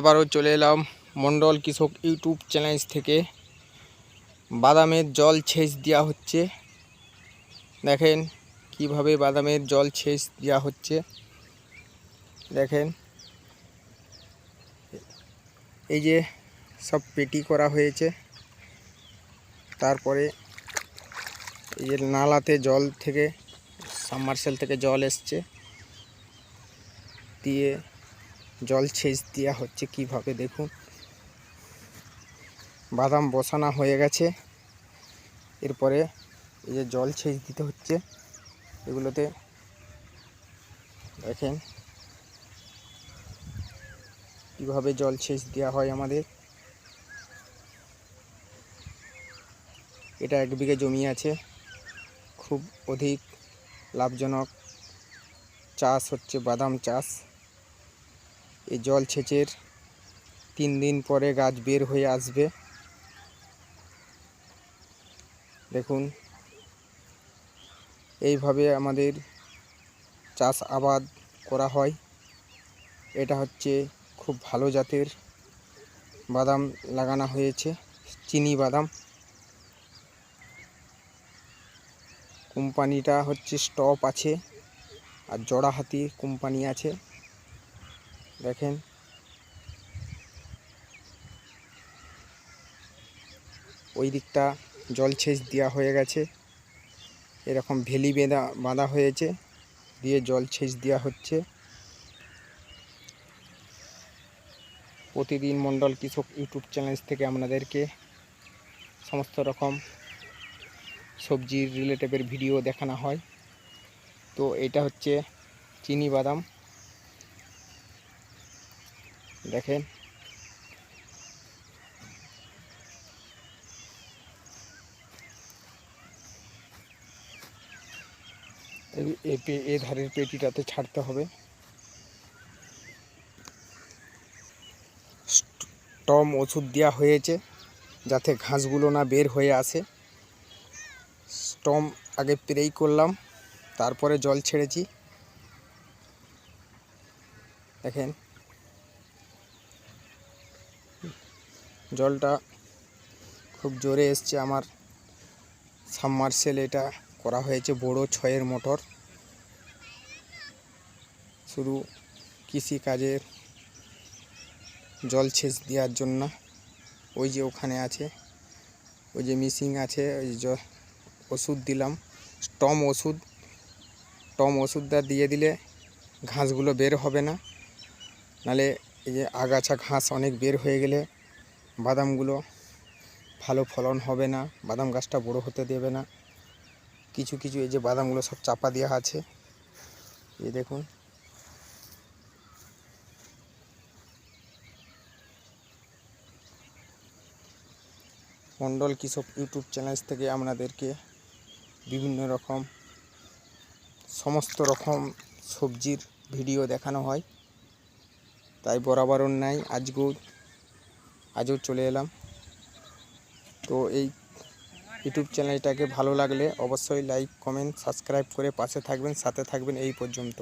আবারও চলে এলাম মন্ডল কৃষক ইউটিউব চ্যানেল থেকে। বাদামের জল ছেচ দেওয়া হচ্ছে। দেখেন কীভাবে বাদামের জল ছেচ দেওয়া হচ্ছে। দেখেন। এই যে সব পেটি করা হয়েছে। তারপরে এই যে নালাতে জল থেকে সাবমার্সেল থেকে জল এসছে। দিয়ে জল সেচ দেওয়া হচ্ছে কীভাবে দেখুন। বাদাম বসানো হয়ে গেছে। এরপরে এই যে জল সেচ দিতে হচ্ছে, এগুলোতে দেখেন কীভাবে জল সেচ দেওয়া হয় আমাদের। এটা এক বিঘে জমি আছে, খুব অধিক লাভজনক চাষ হচ্ছে বাদাম চাষ। এই জল সেচের তিন দিন পরে গাছ বের হয়ে আসবে। দেখুন, এইভাবে আমাদের চাষ আবাদ করা হয়। এটা হচ্ছে খুব ভালো জাতের বাদাম লাগানো হয়েছে, চিনি বাদাম। কোম্পানিটা হচ্ছে স্টপ আছে, আর জড়া হাতি কোম্পানি আছে। দেখেন। ওই দিকটা জল সেচ দেওয়া হয়ে গেছে। এরকম ভেলি বেঁধা, বাঁধা হয়েছে, দিয়ে জল সেচ দেওয়া হচ্ছে। প্রতিদিন মণ্ডল কৃষক ইউটিউব চ্যানেল থেকে আপনাদেরকে সমস্ত রকম সবজির রিলেটিভের ভিডিও দেখানো হয়। তো এটা হচ্ছে চিনি বাদাম। দেখেন। এই- ধারের পেটিটাতে ছাড়তে হবে। টম ওষুধ দেওয়া হয়েছে যাতে ঘাসগুলো না বের হয়ে আসে। স্টম আগে স্প্রেই করলাম, তারপরে জল ছেড়েছি। দেখেন। জলটা খুব জোরে এসছে আমার সাবমার্সেল এটা করা হয়েছে বড় ছয়ের মোটর। শুধু কৃষিকাজের জল সেচ দেওয়ার জন্য। ওই যে ওখানে আছে, ওই যে মিসিং আছে, ওই জ- ওষুধ দিলাম। টম ওষুধ, টম ওষুধটা দিয়ে দিলে ঘাসগুলো বের হবে না। নালে এই যে আগাছা ঘাস অনেক বের হয়ে গেলে বাদামগুলো ভালো ফলন হবে না, বাদাম গাছটা বড় হতে দেবে না। কিছু কিছু এই যে বাদামগুলো সব চাপা দেওয়া আছে এই দেখুন। মণ্ডল কৃষক ইউটিউব চ্যানেল থেকে আপনাদেরকে বিভিন্ন রকম, সমস্ত রকম সবজির ভিডিও দেখানো হয়। তাই বরাবর নাই আজকেও আজও চলে এলাম। তো এই ইউটিউব চ্যানেলটাকে ভালো লাগলে অবশ্যই লাইক, কমেন্ট, সাবস্ক্রাইব করে পাশে থাকবেন, সাথে থাকবেন এই পর্যন্ত।